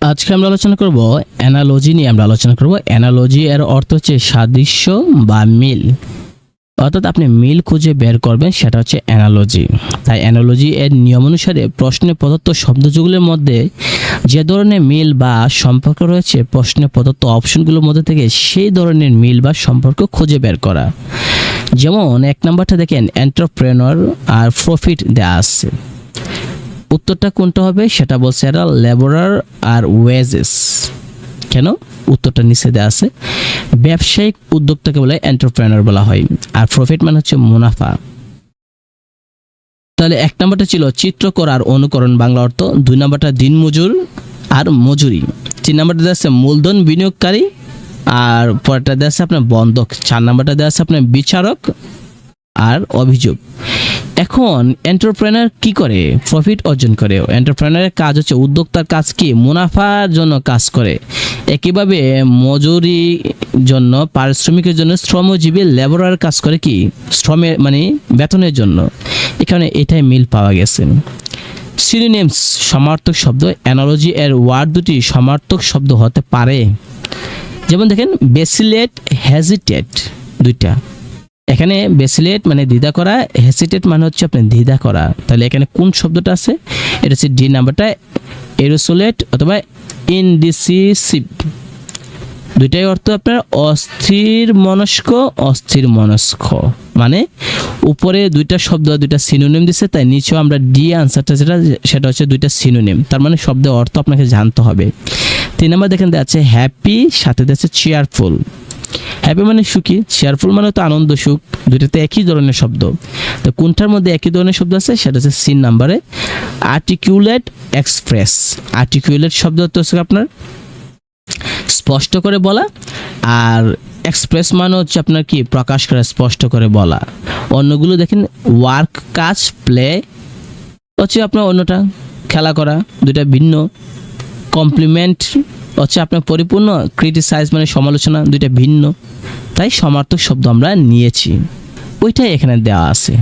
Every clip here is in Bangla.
আজকে আমরা আলোচনা করব অ্যানালজি নিয়ে, আমরা আলোচনা করব অ্যানালজি এর অর্থ হচ্ছে সাদৃশ্য বা মিল। অর্থাৎ আপনি মিল খুঁজে বের করবেন, সেটা হচ্ছে অ্যানালজি। তাই অ্যানালজি এর নিয়ম অনুসারে প্রশ্নে প্রদত্ত শব্দযুগলের মধ্যে যে ধরনের মিল বা সম্পর্ক রয়েছে, প্রশ্নে প্রদত্ত অপশনগুলোর মধ্যে থেকে সেই ধরনের মিল বা সম্পর্ক খুঁজে বের করা। যেমন, এক নম্বরটা দেখেন এন্টারপ্রেনর আর প্রফিট দেওয়া আছে। উত্তরটা কোনটা হবে? সেটা বলছে এরা লেবারার আর ওয়েজেস কেন? উত্তরটা নিচে দেওয়া আছে। ব্যবসায়িক উদ্যোক্তাকে বলে এন্টারপ্রেনার বলা হয়। আর প্রফিট মানে হচ্ছে মুনাফা। তাহলে এক নম্বরটা ছিল চিত্রকর আর অনুকরণ বাংলা অর্থ। দুই নম্বরটা দিনমজুর আর মজুরি। তিন নম্বরটা দেওয়া আছে মূলধন বিনিয়োগকারী। আর পরেরটা দেওয়া আছে আপনার বন্ধক। চার নম্বরটা দেওয়া আছে আপনার বিচারক আর অভিযোগ। এখন এন্টারপ্রেনার কি করে? প্রফিট অর্জন করে। এন্টারপ্রেনারের কাজ হচ্ছে উদ্যোক্তার কাজ কি? মুনাফার জন্য কাজ করে। একইভাবে মজুরি জন্য, পারিশ্রমিকের জন্য শ্রমজীবী লেবারার কাজ করে কি? শ্রমের মানে বেতনের জন্য। এখানে এটাই মিল পাওয়া গেছে। সিনোনিমস সমার্থক শব্দ। অ্যানালজি এর ওয়ার্ড দুটি সমার্থক শব্দ হতে পারে। যেমন দেখেন বেসিলেট হেজিটেট দুইটা। এখানে বেসিলেট মানে দ্বিধা করা হেসিটেট মানে হচ্ছে আপনি দ্বিধা করা। তাহলে এখানে কোন শব্দটা আছে? এটা হচ্ছে ডি নাম্বারটা এরোসোলেট অথবা ইনডিসিসিভ দুইটাই অর্থ আপনার অস্থির মনস্ক অস্থির মনস্ক। মানে উপরে দুইটা শব্দ দুইটা সিনোনিম দিছে, তাই নিচেও আমরা ডি আনসারটা যেটা, সেটা হচ্ছে দুইটা সিনোনিম তার মানে শব্দের অর্থ আপনাকে জানতে হবে। তিন নম্বর দেখেন আছে হ্যাপি সাথে আছে চেয়ারফুল হ্যাপি মানে সুখী চেয়ারফুল মানে তো আনন্দ, সুখ। দুইটাতে একই ধরনের শব্দ। তো কোনটার মধ্যে একই ধরনের শব্দ আছে? সেটা হচ্ছে সিন নাম্বারে আর্টিকিউলেট এক্সপ্রেস আর্টিকিউলেট শব্দ হচ্ছে আপনার স্পষ্ট করে বলা, আর এক্সপ্রেস মানে হচ্ছে আপনার কি? প্রকাশ করা, স্পষ্ট করে বলা। অন্যগুলো দেখেন ওয়ার্ক কাজ প্লে হচ্ছে আপনার অন্যটা। খেলা করা দুটা ভিন্ন। কমপ্লিমেন্ট হচ্ছে আপনার পরিপূর্ণ ক্রিটিসাইজ মানে সমালোচনা দুইটা ভিন্ন। তাই সমার্থক শব্দ আমরা নিয়েছি। ওইটাই এখানে দেওয়া আছে।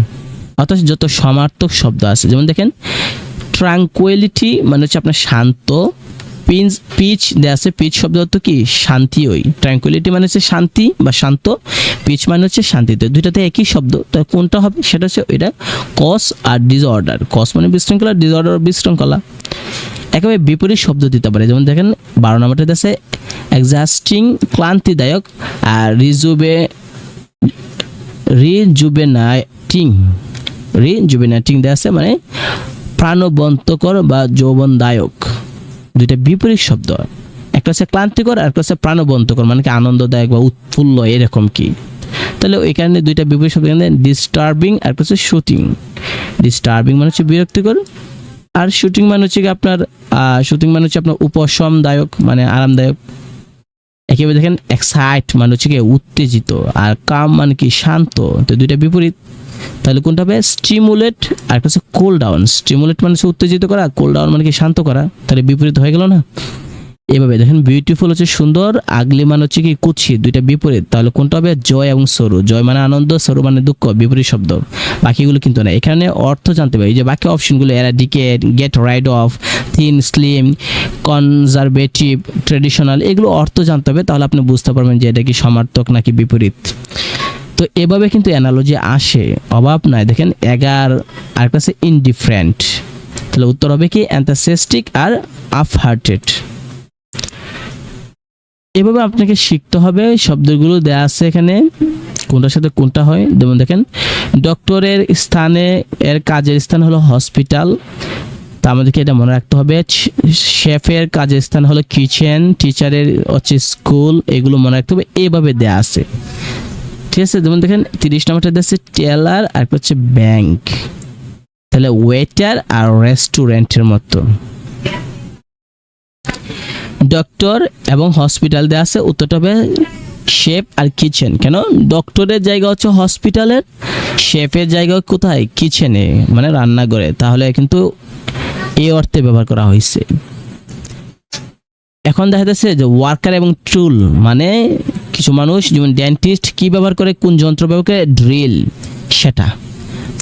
অর্থাৎ যত সমার্থক শব্দ আছে, যেমন দেখেন ট্রাঙ্কুয়েলিটি মানে হচ্ছে আপনার শান্ত। পিঞ্চ পিচ দেওয়া আছে পিচ শব্দ অর্থ কি? শান্তি ওই। ট্রাঙ্কুইলিটি মানে হচ্ছে শান্তি বা শান্ত। পিচ মানে হচ্ছে শান্তিতে। দুইটাতে একই শব্দ। তো কোনটা হবে? সেটা হচ্ছে এটা কস আর ডিসঅর্ডার কস মানে বিশৃঙ্খলা ডিসঅর্ডার বিশৃঙ্খলা। একেবারে বিপরীত শব্দ দিতে পারে। যেমন দেখেন, বারো নম্বরটাতে আছে এক্সাস্টিং ক্লান্তিদায়ক আর রিজুবে, রিজুবেনাইটিং। রিজুবেনাইটিং দেওয়া আছে মানে প্রাণবন্তকর বা যৌবনদায়ক। দুইটা বিপরীত শব্দ। একটা হচ্ছে ক্লান্তিকর আর একটা হচ্ছে প্রাণবন্তকর মানে কি আনন্দদায়ক বা উৎফুল্ল এরকম কি। তাহলে কারণে দুইটা বিপরীত শব্দ ডিস্টার্বিং আর একটা হচ্ছে শুটিং ডিস্টার্বিং মানে হচ্ছে বিরক্তিকর আর শুটিং মানে হচ্ছে কি আপনার শুটিং মানে হচ্ছে আপনার উপশমদায়ক মানে আরামদায়ক। একেবারে দেখেন এক্সাইট মানে হচ্ছে কি উত্তেজিত আর কাম মানে কি শান্ত। তো দুইটা বিপরীত। তাহলে কোনটা হবে? স্টিমুলেট আর একটা হচ্ছে কোল ডাউন স্টিমুলেট মানে হচ্ছে উত্তেজিত করা কোল ডাউন মানে কি শান্ত করা। তাহলে বিপরীত হয়ে গেল না? এভাবে দেখেন বিউটিফুল হচ্ছে, সুন্দর আগলি মানে হচ্ছে কি কুচ্ছি দুইটা বিপরীত। তাহলে কোনটা হবে? জয় এবং সরু। জয় মানে আনন্দ, সরু মানে দুঃখ, বিপরীত শব্দ। বাকিগুলো কিন্তু না। এখানে অর্থ জানতে এই যে বাকি অপশনগুলো eradicate get rid of thin slim conservative traditional এগুলো অর্থ জানতে হবে। তাহলে আপনি বুঝতে পারবেন যে এটা কি সমার্থক নাকি বিপরীত। তো এভাবে কিন্তু অ্যানালজি আসে। অভাব নাই। দেখেন, এগার আর আছে ইনডিফারেন্ট তাহলে উত্তর হবে কি? অ্যান্থাসেস্টিক আর আফ হার্টেড এভাবে আপনাকে শিখতে হবে শব্দগুলো দেয়া আছে এখানে। কোনটার সাথে কোনটা হয়? যেমন দেখেন, ডক্টরের স্থানে, এর কাজের স্থান হলো হসপিটাল। তা আমাদেরকে এটা মনে রাখতে হবে। শেফের কাজের স্থান হলো কিচেন, টিচারের হচ্ছে স্কুল, এগুলো মনে রাখতে হবে। এভাবে দেয়া আছে। ঠিক আছে? যেমন দেখেন, তিরিশ নম্বরটা দেওয়া আছে, টেলার, আর হচ্ছে ব্যাংক। তাহলে ওয়েটার আর রেস্টুরেন্টের মতো। ডক্টর এবং হসপিটাল দেওয়া আছে, উত্তরটা হবে শেফ আর কিচেন। কেন? ডক্টরের জায়গা হচ্ছে হসপিটালের, শেফের জায়গা কোথায়? কিচেনে মানে রান্নাঘরে। তাহলে কিন্তু এই অর্থে ব্যবহার করা হয়েছে। এখন দেখা যাচ্ছে যে ওয়ার্কার এবং টুল মানে কিছু মানুষ, যেমন ডেন্টিস্ট কি ব্যবহার করে, কোন যন্ত্র ব্যবহার করে? ড্রিল সেটা।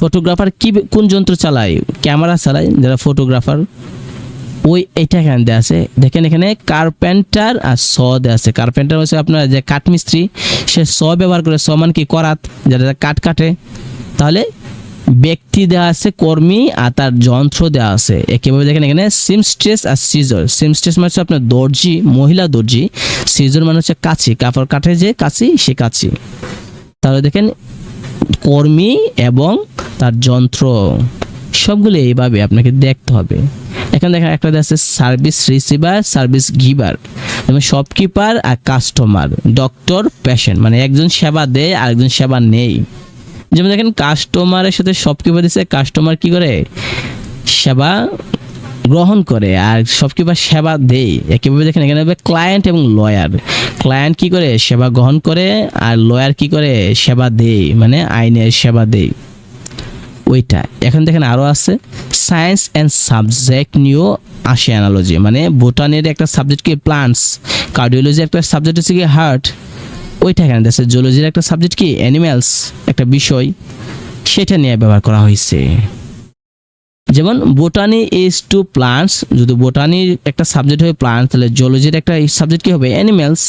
ফটোগ্রাফার কি, কোন যন্ত্র চালায়? ক্যামেরা চালায়, যারা ফটোগ্রাফার ওই এটা এখানে দেওয়া আছে। দেখেন এখানে কার্পেন্টার আর স দেওয়া আছে। কার্পেন্টার হচ্ছে আপনার যে কাঠমিস্ত্রি, সে স ব্যবহার করে স মানে কি? করাত যেটা কাঠ কাটে। তাহলে ব্যক্তি দেওয়া আছে, কর্মী, আর তার যন্ত্র দেওয়া আছে। একইভাবে দেখেন এখানে সিমস্ট্রেস আর সিজর সিমস্ট্রেস মানে হচ্ছে আপনার দর্জি, মহিলা দর্জি। সিজর মানে হচ্ছে কাছি কাপড় কাটে যে কাছি সে কাছি তাহলে দেখেন কর্মী এবং তার যন্ত্র। সবগুলো এইভাবে আপনাকে দেখতে হবে। এখানে দেখেন একটা আছে সার্ভিস রিসিভার সার্ভিস গিভার যেমন শপকিপার আর কাস্টমার ডক্টর পেশেন্ট মানে একজন সেবা দেয় আর একজন সেবা নেই যেমন দেখেন কাস্টমারের সাথে শপকিপার দিচ্ছে কাস্টমার কি করে? সেবা গ্রহণ করে আর শপকিপার সেবা দেয়। একইভাবে দেখেন এখানে হবে ক্লায়েন্ট এবং লয়ার ক্লায়েন্ট কি করে? সেবা গ্রহণ করে আর লয়ার কি করে? সেবা দেয় মানে আইনের সেবা দেয়। ওইটা এখন দেখেন আরও আছে সায়েন্স অ্যান্ড সাবজেক্ট নিয়েও আসে অ্যানালজি মানে বোটানির একটা সাবজেক্ট কি প্লান্টস কার্ডিওলজি একটা সাবজেক্ট হচ্ছে কি হার্ট ওইটা এখানে দেখছে জুলজির একটা সাবজেক্ট কি অ্যানিম্যালস একটা বিষয়, সেটা নিয়ে ব্যবহার করা হয়েছে। যেমন বোটানি ইজ টু প্লান্টস যদি বোটানির একটা সাবজেক্ট হয় প্লান্টস তাহলে জুলজির একটা সাবজেক্ট কি হবে? অ্যানিম্যালস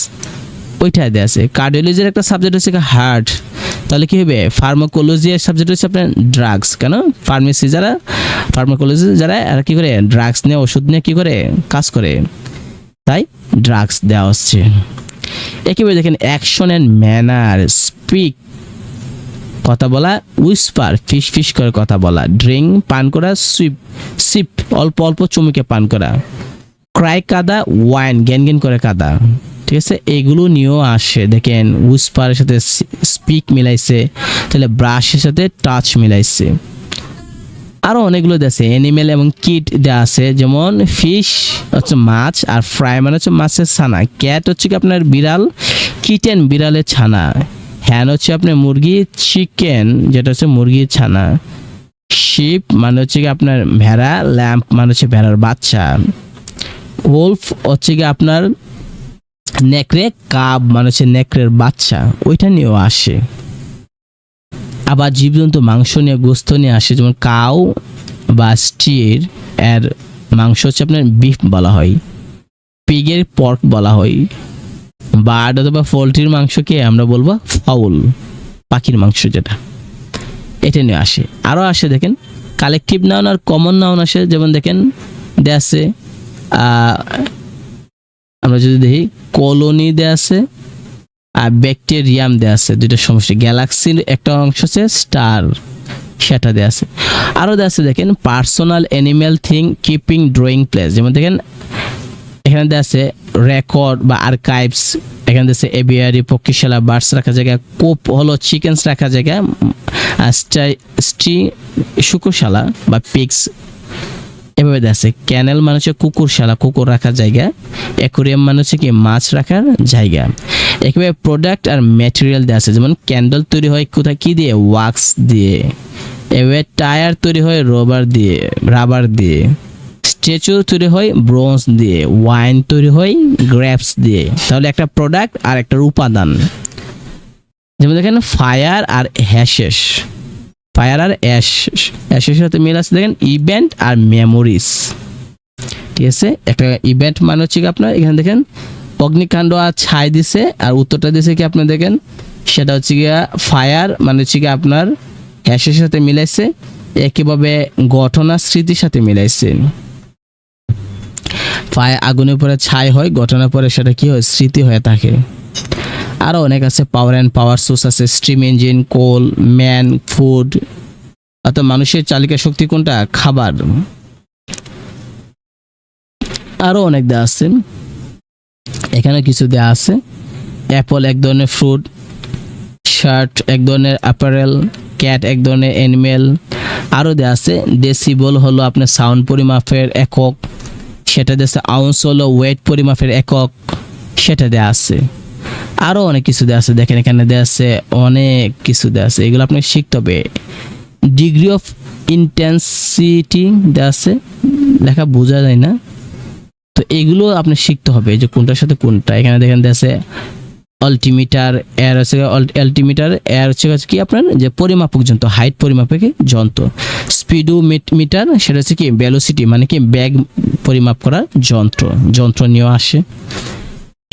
ওইটাই দেওয়া আছে। কার্ডিওলজির একটা সাবজেক্ট হচ্ছে হার্ট তাহলে কি হবে? ফার্মাকোলজি এর সাবজেক্ট হচ্ছে আপনার ড্রাগস কেন? ফার্মেসি যারা ফার্মাকোলজি যারা, এরা কি করে? ড্রাগস নিয়ে, ওষুধ নিয়ে কি করে? কাজ করে। তাই ড্রাগস দেওয়া হচ্ছে। একেবারে দেখেন অ্যাকশন অ্যান্ড ম্যানার স্পিক কথা বলা উইসপার ফিস ফিস করে কথা বলা ড্রিঙ্ক পান করা সুইপ সিপ অল্প অল্প চুমুকে পান করা ক্রাই কাদা ওয়াইন জ্ঞান জ্ঞান করে কাদা। ঠিক আছে? এগুলো নিয়েও আসে। দেখেন উইসপারের সাথে স্পিক মিলাইছে, তাহলে ব্রাশের সাথে টাচ মিলাইছে। আরও অনেকগুলো আছে অ্যানিমেল এবং কিট দেওয়া আছে, যেমন ফিশ হচ্ছে মাছ, আর ফ্রাই মানে হচ্ছে মাছের ছানা। ক্যাট হচ্ছে কি আপনার বিড়াল? কিটেন বিড়ালের ছানা। হ্যান হচ্ছে আপনার মুরগি চিকেন যেটা হচ্ছে মুরগির ছানা। শিপ মানে হচ্ছে কি আপনার ভেড়া ল্যাম্প মানে হচ্ছে ভেড়ার বাচ্চা। ওলফ হচ্ছে কি আপনার নেকড়ে কাব মানে হচ্ছে নেকড়ের বাচ্চা, ওইটা নিয়েও আসে। আবার জীবজন্তু মাংস নিয়ে, গোস্ত নিয়ে আসে, যেমন কাউ বা স্টির, এর মাংস হচ্ছে আপনার বিফ বলা হয় পিগের পর্ক বলা হয় বার্ড অথবা পোলট্রির মাংসকে আমরা বলব? ফাউল পাখির মাংস যেটা, এটা নিয়ে আসে। আরও আসে দেখেন কালেকটিভ নাউন আর কমন নাউন আসে, যেমন দেখেন দে আছে আমরা যদি দেখি, কলোনি দে আছে আর ব্যাকটেরিয়াম দেওয়া আছে, দুইটা সমষ্টি। গ্যালাক্সির একটা অংশ আছে স্টার, সেটা দেওয়া আছে। আরও দেওয়া আছে, দেখেন, personal animal thing keeping drawing place. যেমন দেখেন, এখানে দেওয়া আছে রেকর্ড বা আর্কাইভস, এখানে দেওয়া এবিআরি পক্ষীশালা, বার্ডস রাখা জায়গা, কোপ হলো চিকেনস রাখা জায়গা স্টি শুকুরশালা বা পিক্স এভাবে আছে, ক্যানেল মানে হচ্ছে কুকুরশালা কুকুর রাখার জায়গা, অ্যাকোরিয়াম মানে হচ্ছে কি মাছ রাখার জায়গা। একেবারে প্রোডাক্ট আর ম্যাটেরিয়াল দেওয়া আছে, যেমন ক্যান্ডেল তৈরি হয় কোথায়, কি দিয়ে? ওয়াক্স দিয়ে। এবার টায়ার তৈরি হয় রবার দিয়ে রাবার দিয়ে। স্ট্যাচু তৈরি হয় ব্রোঞ্জ দিয়ে ওয়াইন তৈরি হয় গ্রেপস দিয়ে। তাহলে একটা প্রোডাক্ট আর একটা উপাদান। যেমন দেখেন ফায়ার আর হ্যাশেস ফায়ার আর অ্যাশ অ্যাশের সাথে মিল আছে দেখেন ইভেন্ট আর মেমোরিজ ঠিক আছে? একটা ইভেন্ট মানে হচ্ছে কি আপনার, এখানে দেখেন, অগ্নিকাণ্ড আর ছাই দিছে, আর উত্তরটা দিছে কি আপনি দেখেন? সেটা হচ্ছে গিয়া ফায়ার মানে হচ্ছে কি আপনার হ্যাশের সাথে মিলাইছে, একইভাবে ঘটনা স্মৃতির সাথে মিলাইছে। ফায়ার আগুনের পরে ছাই হয় ঘটনার পরে সেটা কি হয়? স্মৃতি হয়ে থাকে। আরও অনেক আছে পাওয়ার অ্যান্ড পাওয়ার সোর্স আছে steam engine coal man food অর্থাৎ মানুষের চালিকা শক্তি কোনটা? খাবার। আরও অনেক দেওয়া আছে। এখানে কিছু দেওয়া আছে। অ্যাপল এক ধরনের ফ্রুট শার্ট এক ধরনের অ্যাপারেল ক্যাট এক ধরনের অ্যানিমেল আরও দেওয়া আছে। ডেসিবল হলো আপনার সাউন্ড পরিমাপের একক, সেটা দেওয়া আছে আউন্স হলো ওয়েট পরিমাপের একক, সেটা দেওয়া আছে। আরও অনেক কিছু দেওয়া আছে। দেখেন এখানে দেওয়া আছে অনেক কিছু দেওয়া আছে। এগুলো আপনাকে শিখতে হবে। ডিগ্রি অফ ইন্টেন্সিটি দেওয়া আছে। লেখা বোঝা যায় না। তো এগুলো আপনি শিখতে হবে যে কোনটার সাথে কোনটা। এখানে দেখেন দেওয়া আছে অল্টিমিটার এর হচ্ছে অল্টিমিটার হচ্ছে হচ্ছে কি আপনার? যে পরিমাপক যন্ত্র হাইট পরিমাপক যন্ত্র। স্পিডো মিটার সেটা হচ্ছে কি ভ্যালোসিটি মানে কি ব্যাগ পরিমাপ করার যন্ত্র। যন্ত্র নিয়ে আসে।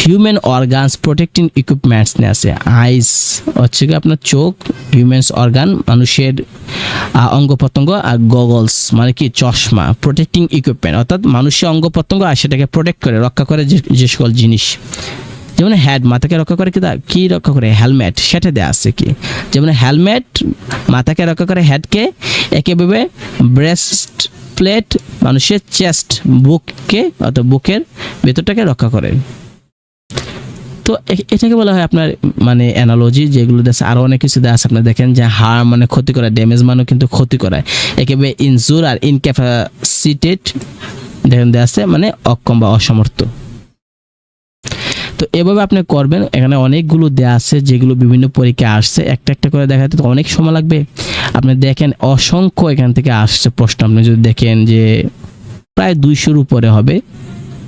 হিউম্যান অর্গানস প্রোটেক্টিং ইকুইপমেন্টস নিয়ে আছে। আইস হচ্ছে কি আপনার চোখ হিউম্যানস অর্গান মানুষের অঙ্গ প্রত্যঙ্গ আর গগলস মানে কি চশমা প্রোটেক্টিং ইকুইপমেন্ট অর্থাৎ মানুষের অঙ্গ প্রত্যঙ্গ আর সেটাকে প্রোটেক্ট করে, রক্ষা করে যে সকল জিনিস। যেমন হেড মাথাকে রক্ষা করে কি কি রক্ষা করে? হেলমেট সেটা দেওয়া আছে কি? যেমন হেলমেট মাথাকে রক্ষা করে হেডকে একেভাবে ব্রেস্ট প্লেট মানুষের চেস্ট বুককে অর্থাৎ বুকের ভেতরটাকে রক্ষা করে। তো এটাকে বলা হয় আপনার মানে অ্যানালজি যেগুলো দেশে আরও অনেক কিছু আছে। আপনার দেখেন যে হার মানে ক্ষতি করা ড্যামেজ মানেও কিন্তু ক্ষতি করায়। একেবারে ইনজুর আর ইনক্যাপাসিটেড দেখেন দেওয়া আছে মানে অক্ষম বা অসমর্থ। তো এভাবে আপনি করবেন, এখানে অনেকগুলো দেওয়া আছে, যেগুলো বিভিন্ন পরীক্ষা আসছে। একটা একটা করে দেখাতে তো অনেক সময় লাগবে। আপনি দেখেন অসংখ্য এখান থেকে আসছে প্রশ্ন। আপনি যদি দেখেন যে প্রায় দুইশোর উপরে হবে।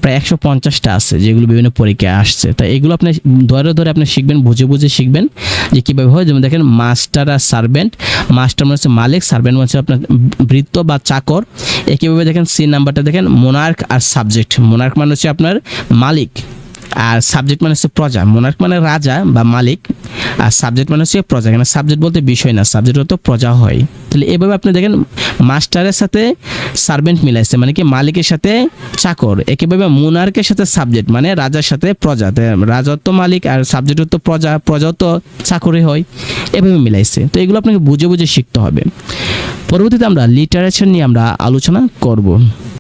প্রায় একশো পঞ্চাশটা আছে যেগুলো বিভিন্ন পরীক্ষায় আসছে। তাই এগুলো আপনি ধরে ধরে আপনি শিখবেন, বুঝে বুঝে শিখবেন যে কীভাবে হয়। যেমন দেখেন মাস্টার আর সার্ভেন্ট মাস্টার মানে হচ্ছে মালিক সার্ভেন্ট মানে হচ্ছে আপনার বৃত্ত বা চাকর। একইভাবে দেখেন সি নাম্বারটা দেখেন মোনার্ক আর সাবজেক্ট মোনার্ক মানে হচ্ছে আপনার মালিক। আর সাবজেক্ট মানে হচ্ছে প্রজা। মোনার্ক মানে রাজা বা মালিক, আর সাবজেক্ট মানে হচ্ছে প্রজা। কেন সাবজেক্ট বলতে বিষয় না সাবজেক্ট হতো প্রজা হয়। তাহলে এভাবে আপনি দেখেন মাস্টারের সাথে সার্ভেন্ট মিলাইছে মানে কি মালিকের সাথে চাকর। একইভাবে মোনার্কের সাথে সাবজেক্ট মানে রাজার সাথে প্রজা। রাজত্ব মালিক আর সাবজেক্ট তো প্রজা প্রজা তো চাকরি হয়। এভাবে মিলাইছে। তো এগুলো আপনাকে বুঝে বুঝে শিখতে হবে। পরবর্তীতে আমরা লিটারেচার নিয়ে আমরা আলোচনা করব।